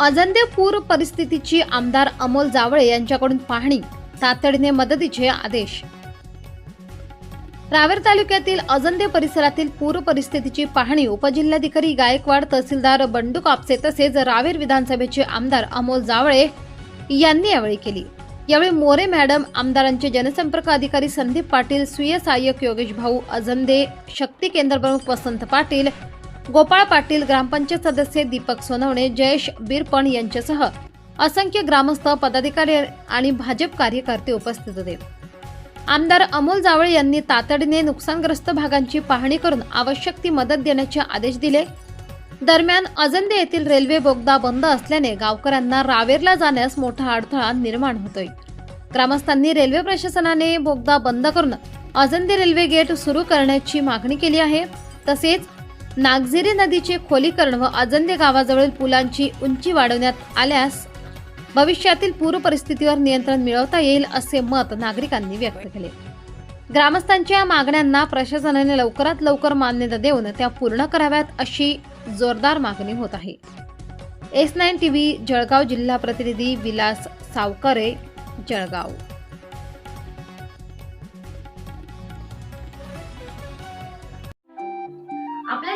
अजंदे पूर परिस्थितीची आमदार अमोल जावळे यांच्याकडून पाहणी. तातडीने मदतीचे आदेश. रावेर तालुक्यातील अजंदे परिसरातील पूर परिस्थितीची पाहणी उपजिल्हाधिकारी गायकवाड तहसीलदार बंडू कापसे तसेच रावेर विधानसभेचे आमदार अमोल जावळे यांनी यावेळी केली. यावेळी मोरे मॅडम आमदारांचे जनसंपर्क अधिकारी संदीप पाटील स्वीय सहाय्यक योगेश भाऊ अजंदे शक्ती केंद्र प्रमुख वसंत पाटील गोपाळ पाटील ग्रामपंचायत सदस्य दीपक सोनवणे जयेश बिरपण यांच्यासह असंख्य ग्रामस्थ पदाधिकारी आणि भाजप कार्यकर्ते उपस्थित होते. आमदार अमोल जावळे यांनी तातडीने नुकसानग्रस्त भागांची पाहणी करून आवश्यक ती मदत देण्याचे आदेश दिले. दरम्यान अजंदे येथील रेल्वे बोगदा बंद असल्याने गावकऱ्यांना रावेरला जाण्यास मोठा अडथळा निर्माण होतोय. ग्रामस्थांनी रेल्वे प्रशासनाने बोगदा बंद करून अजंदे रेल्वे गेट सुरू करण्याची मागणी केली आहे. तसेच नागझिरी नदीचे खोलीकरण व अजंदे गावाजवळील पुलांची उंची वाढवण्यात आल्यास भविष्यातील पूर परिस्थितीवर नियंत्रण मिळवता येईल असे मत नागरिकांनी व्यक्त केले. ग्रामस्थांच्या मागण्यांना प्रशासनाने लवकरात लवकर मान्यता देऊन त्या पूर्ण कराव्यात अशी जोरदार मागणी होत आहे. एस नाईन टीव्ही जळगाव जिल्हा प्रतिनिधी विलास सावकरे जळगाव.